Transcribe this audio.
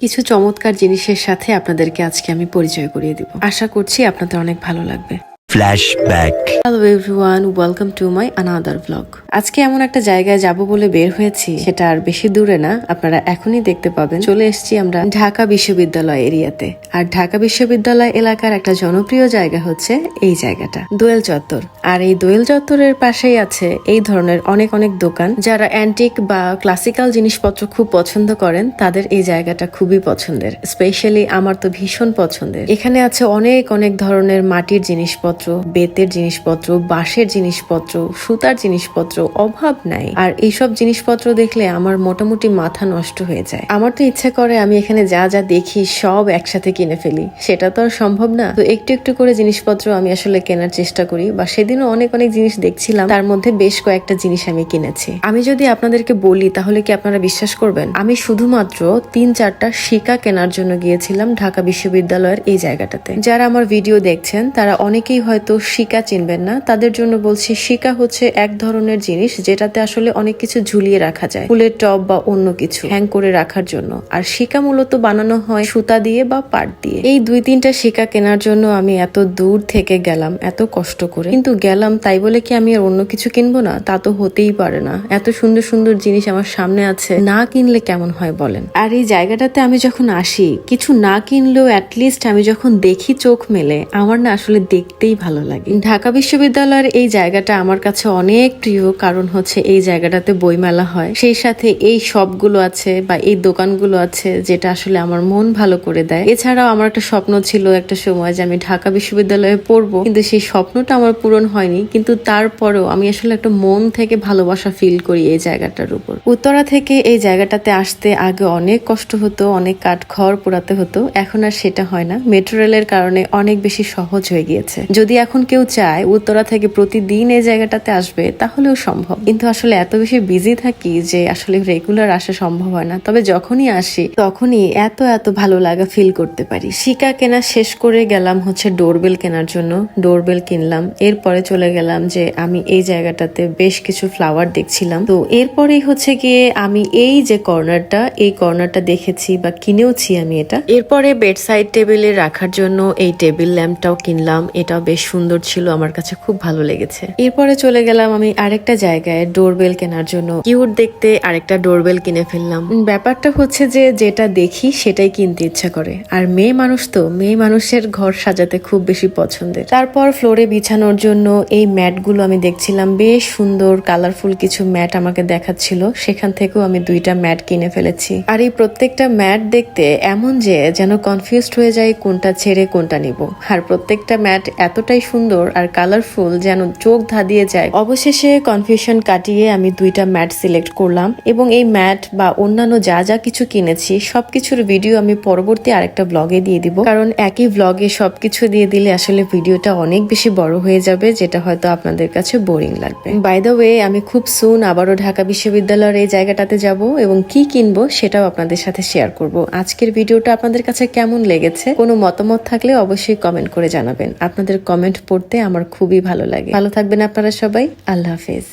কিছু চমৎকার জিনিসের সাথে আপনাদেরকে আজকে আমি পরিচয় করিয়ে দিব। আশা করছি আপনাদের অনেক ভালো লাগবে। Flashback. Hello everyone welcome to my another blog আজকে এমন একটা জায়গায় যাব বলে বের হয়েছি। সেটা আর বেশি দূরে না। আপনারা এখনই দেখতে পাবেন। চলে এসেছি আমরা ঢাকা বিশ্ববিদ্যালয় এরিয়াতে। আর ঢাকা বিশ্ববিদ্যালয় এলাকার একটা জনপ্রিয় জায়গা হচ্ছে এই জায়গাটা, দোয়েল চত্বর। আর এই দোয়েল চত্বরের পাশেই আছে এই ধরনের অনেক অনেক দোকান। যারা অ্যান্টিক বা ক্লাসিক্যাল জিনিসপত্র খুব পছন্দ করেন, তাদের এই জায়গাটা খুবই পছন্দের। স্পেশালি আমার তো ভীষণ পছন্দের। এখানে আছে অনেক অনেক ধরনের মাটির জিনিসপত্র। বেতের জিনিসপত্র, বাঁশের জিনিসপত্র, সুতার জিনিসপত্র, অভাব নাই। আর এইসব জিনিসপত্র দেখলে আমার মোটামুটি মাথা নষ্ট হয়ে যায়। আমার তো ইচ্ছা করে আমি এখানে যা যা দেখি সব একসাথে কিনে ফেলি। সেটা তো আর সম্ভব না। তো একটু একটু করে জিনিসপত্র আমি আসলে কেনার চেষ্টা করি বা সেদিনও অনেক অনেক জিনিস দেখছিলাম। তার মধ্যে বেশ কয়েকটা জিনিস আমি কিনেছি। আমি যদি আপনাদেরকে বলি, তাহলে কি আপনারা বিশ্বাস করবেন? আমি শুধুমাত্র তিন চারটা শিকা কেনার জন্য গিয়েছিলাম ঢাকা বিশ্ববিদ্যালয়ের এই জায়গাটাতে। যারা আমার ভিডিও দেখছেন, তারা অনেকেই হয়তো শিকা চিনবেন না। তাদের জন্য বলছি শিকা হচ্ছে এক ধরনের জিনিস যেটাতে আসলে অনেক কিছু ঝুলিয়ে রাখা যায়। ফুলের টব বা অন্য কিছু হ্যাং করে রাখার জন্য। আর শিকা মূলত বানানো হয় সুতা দিয়ে বা পাট দিয়ে। এই দুই তিনটা শিকা কেনার জন্য আমি এত দূর থেকে গেলাম, এত কষ্ট করে। কিন্তু গেলাম, তাই বলে কি আমি আর অন্য কিছু কিনবো না? তা তো হতেই পারে না। এত সুন্দর সুন্দর জিনিস আমার সামনে আছে। না কিনলে কেমন হয় বলেন? আর এই জায়গাটাতে আমি যখন আসি, কিছু না কিনলেও অ্যাটলিস্ট আমি যখন দেখি চোখ মেলে, আমার না আসলে দেখতেই ভালো লাগে। ঢাকা বিশ্ববিদ্যালয়ের এই জায়গাটা আমার কাছে অনেক প্রিয়, কারণ হচ্ছে এই জায়গাটাতে বইমেলা হয়। সেই সাথে এই শপগুলো আছে বা এই দোকানগুলো আছে যেটা আসলে আমার মন ভালো করে দেয়। এছাড়াও আমার একটা স্বপ্ন ছিল একটা সময় যে আমি ঢাকা বিশ্ববিদ্যালয়ে পড়ব, কিন্তু সেই স্বপ্নটা আমার পূরণ হয়নি। কিন্তু তারপরেও আমি আসলে একটা মন থেকে ভালোবাসা ফিল করি এই জায়গাটার উপর। উত্তরা থেকে এই জায়গাটাতে আসতে আগে অনেক কষ্ট হতো, অনেক কাঠ খড় পোড়াতে হতো। এখন আর সেটা হয় না। মেট্রো রেলের কারণে অনেক বেশি সহজ হয়ে গিয়েছে। যদি এখন কেউ চায় উত্তরা থেকে প্রতিদিন এই জায়গাটাতে আসবে, তাহলেও সম্ভব। কিন্তু আসলে এত বেশি বিজি থাকি যে আসলে রেগুলার আসা সম্ভব হয় না। তবে যখনই আসি, তখনই এত এত ভালো লাগা ফিল করতে পারি। শিকা কেনা শেষ করে গেলাম হচ্ছে ডোরবেল কেনার জন্য। ডোরবেল কিনলাম। এরপরে চলে গেলাম যে আমি এই জায়গাটাতে বেশ কিছু ফ্লাওয়ার দেখছিলাম। তো এরপরেই হচ্ছে গিয়ে আমি এই যে কর্নারটা এই কর্নারটা দেখেছি বা কিনেওছি আমি এটা। এরপরে বেড সাইড টেবিলে রাখার জন্য এই টেবিল ল্যাম্পটাও কিনলাম। এটাও বেশ সুন্দর ছিল, আমার কাছে খুব ভালো লেগেছে। এরপরে চলে গেলাম আমি আরেকটা জায়গায় ডোরবেল কেনার জন্য। কিউট দেখতে আরেকটা ডোরবেল কিনে ফেললাম। ব্যাপারটা হচ্ছে যে, যেটা দেখি সেটাই কিনতে ইচ্ছা করে। আর মেয়ে মানুষ তো, মেয়ে মানুষের ঘর সাজাতে খুব বেশি পছন্দের। তারপর ফ্লোরে বিছানোর জন্য এই ম্যাটগুলো আমি দেখছিলাম, বেশ সুন্দর, কালারফুল কিছু ম্যাট আমাকে দেখাচ্ছিল। সেখান থেকেও আমি দুইটা ম্যাট কিনে ফেলেছি। আর এই প্রত্যেকটা ম্যাট দেখতে এমন যে, যেন কনফিউজড হয়ে যায় কোনটা ছেড়ে কোনটা নিব। আর প্রত্যেকটা ম্যাট এতটাই সুন্দর আর কালারফুল যেন চোখ ধাঁধিয়ে যায়। অবশেষে কনফিউশন কাটিয়ে আমি দুইটা ম্যাট সিলেক্ট করলাম এবং এই ম্যাট বা অন্যান্য যা যা কিছু কিনেছি, সবকিছুর ভিডিও আমি পরবর্তী আরেকটা ব্লগে দিয়ে দিব। কারণ একই ব্লগে সবকিছু দিয়ে দিলে আসলে ভিডিওটা অনেক বেশি বড় হয়ে যাবে, যেটা হয়তো আপনাদের কাছে বোরিং লাগবে। বাই দ্য ওয়ে আমি খুব সুন আবারও ঢাকা বিশ্ববিদ্যালয়ের এই জায়গাটাতে যাব এবং কি কিনবো সেটাও আপনাদের সাথে শেয়ার করব। আজকের ভিডিওটা আপনাদের কাছে কেমন লেগেছে, কোনো মতামত থাকলে অবশ্যই কমেন্ট করে জানাবেন। আপনাদের কমেন্ট পড়তে আমার খুবই ভালো লাগে। ভালো থাকবেন আপনারা সবাই। আল্লাহ হাফেজ।